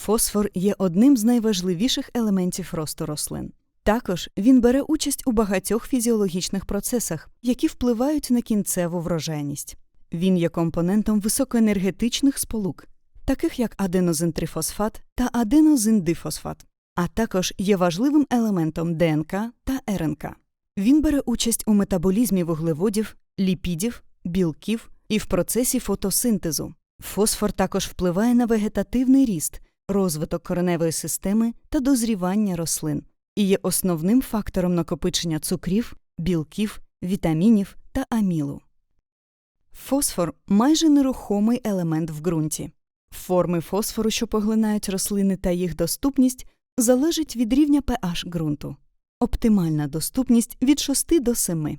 Фосфор є одним з найважливіших елементів росту рослин. Також він бере участь у багатьох фізіологічних процесах, які впливають на кінцеву врожайність. Він є компонентом високоенергетичних сполук, таких як аденозин-трифосфат та аденозин-дифосфат, а також є важливим елементом ДНК та РНК. Він бере участь у метаболізмі вуглеводів, ліпідів, білків і в процесі фотосинтезу. Фосфор також впливає на вегетативний ріст, розвиток кореневої системи та дозрівання рослин і є основним фактором накопичення цукрів, білків, вітамінів та амілу. Фосфор майже нерухомий елемент в ґрунті. Форми фосфору, що поглинають рослини та їх доступність, залежить від рівня pH ґрунту. Оптимальна доступність від 6 до 7.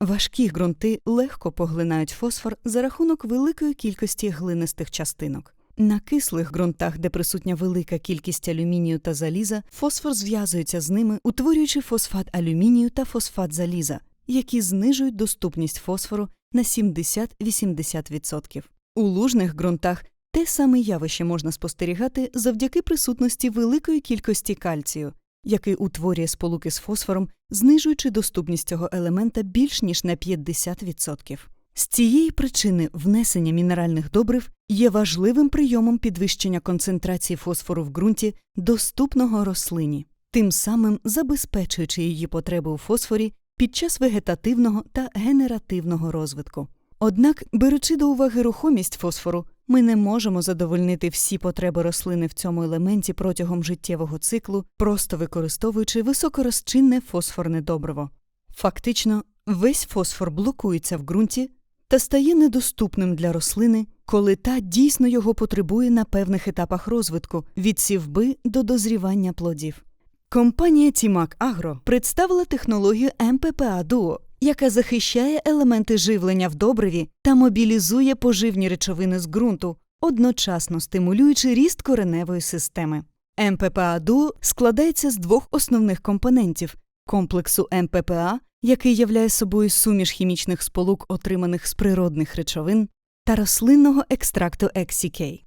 Важкі ґрунти легко поглинають фосфор за рахунок великої кількості глинистих частинок. На кислих ґрунтах, де присутня велика кількість алюмінію та заліза, фосфор зв'язується з ними, утворюючи фосфат алюмінію та фосфат заліза, які знижують доступність фосфору на 70-80%. У лужних ґрунтах те саме явище можна спостерігати завдяки присутності великої кількості кальцію, який утворює сполуки з фосфором, знижуючи доступність цього елемента більш ніж на 50%. З цієї причини внесення мінеральних добрив є важливим прийомом підвищення концентрації фосфору в ґрунті, доступного рослині, тим самим забезпечуючи її потреби у фосфорі під час вегетативного та генеративного розвитку. Однак, беручи до уваги рухомість фосфору, ми не можемо задовольнити всі потреби рослини в цьому елементі протягом життєвого циклу, просто використовуючи високорозчинне фосфорне добриво. Фактично, весь фосфор блокується в ґрунті та стає недоступним для рослини, коли та дійсно його потребує на певних етапах розвитку від сівби до дозрівання плодів. Компанія Тімак Агро представила технологію МППА Дуо, яка захищає елементи живлення в добриві та мобілізує поживні речовини з ґрунту, одночасно стимулюючи ріст кореневої системи. МППА Дуо складається з двох основних компонентів комплексу МППА, який являє собою суміш хімічних сполук, отриманих з природних речовин, та рослинного екстракту XCK.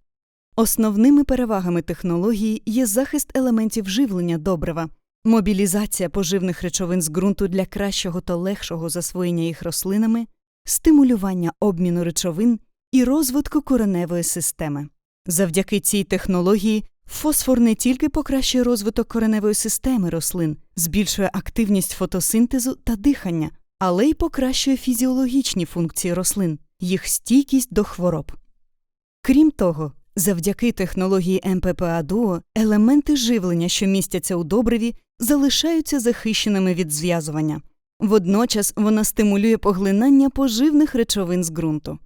Основними перевагами технології є захист елементів живлення добрива, мобілізація поживних речовин з ґрунту для кращого та легшого засвоєння їх рослинами, стимулювання обміну речовин і розвитку кореневої системи. Завдяки цій технології фосфор не тільки покращує розвиток кореневої системи рослин, збільшує активність фотосинтезу та дихання, але й покращує фізіологічні функції рослин, їх стійкість до хвороб. Крім того, завдяки технології МППА Дуо елементи живлення, що містяться у добриві, залишаються захищеними від зв'язування. Водночас вона стимулює поглинання поживних речовин з ґрунту.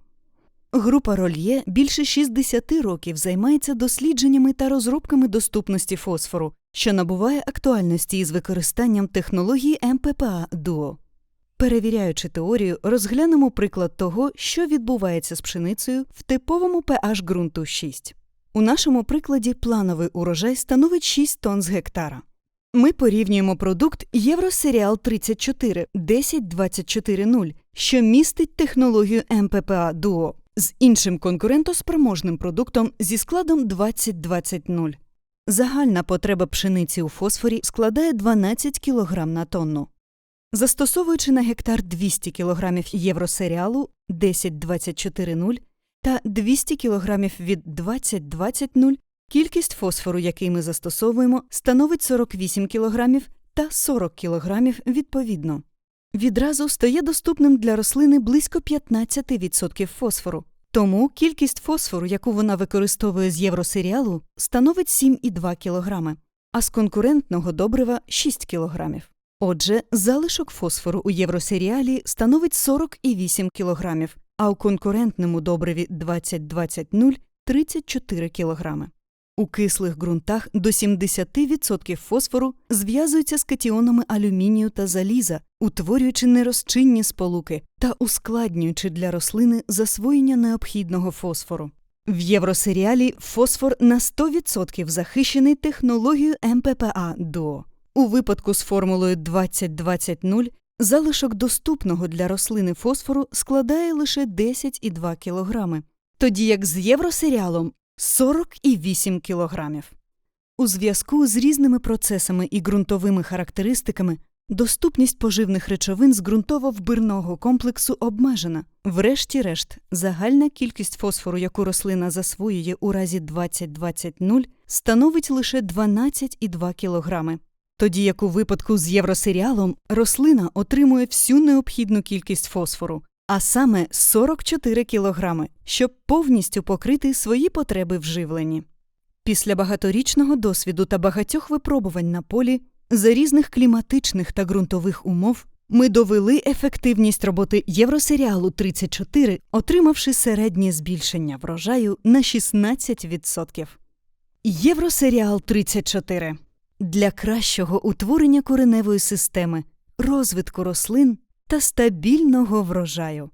Група Рольє більше 60 років займається дослідженнями та розробками доступності фосфору, що набуває актуальності із використанням технології МППА Дуо. Перевіряючи теорію, розглянемо приклад того, що відбувається з пшеницею в типовому pH ґрунту 6. У нашому прикладі плановий урожай становить 6 тонн з гектара. Ми порівнюємо продукт Євросеріал 34 10240, що містить технологію МППА Дуо з іншим конкурентоспроможним продуктом зі складом 20-20-0. Загальна потреба пшениці у фосфорі складає 12 кг на тонну. Застосовуючи на гектар 200 кг євросеріалу 10-24-0 та 200 кг від 20-20-0, кількість фосфору, який ми застосовуємо, становить 48 кг та 40 кг відповідно. Відразу стає доступним для рослини близько 15% фосфору. Тому кількість фосфору, яку вона використовує з євросеріалу, становить 7,2 кг, а з конкурентного добрива 6 кг. Отже, залишок фосфору у євросеріалі становить 48 кг, а у конкурентному добриві 20-20-0 – 34 кг. У кислих ґрунтах до 70% фосфору зв'язуються з катіонами алюмінію та заліза, утворюючи нерозчинні сполуки та ускладнюючи для рослини засвоєння необхідного фосфору. В євросеріалі фосфор на 100% захищений технологією МППА ДО. У випадку з формулою 20-20-0 залишок доступного для рослини фосфору складає лише 10,2 кг, тоді як з євросеріалом 40,8 кг. У зв'язку з різними процесами і ґрунтовими характеристиками доступність поживних речовин з ґрунтово-вбирного комплексу обмежена. Врешті-решт, загальна кількість фосфору, яку рослина засвоює у разі 20-20-0, становить лише 12,2 кг. Тоді як у випадку з євросеріалом рослина отримує всю необхідну кількість фосфору, а саме 44 кг, щоб повністю покрити свої потреби в живленні. Після багаторічного досвіду та багатьох випробувань на полі за різних кліматичних та ґрунтових умов ми довели ефективність роботи Євросеріалу 34, отримавши середнє збільшення врожаю на 16%. Євросеріал 34 для кращого утворення кореневої системи, розвитку рослин та стабільного врожаю.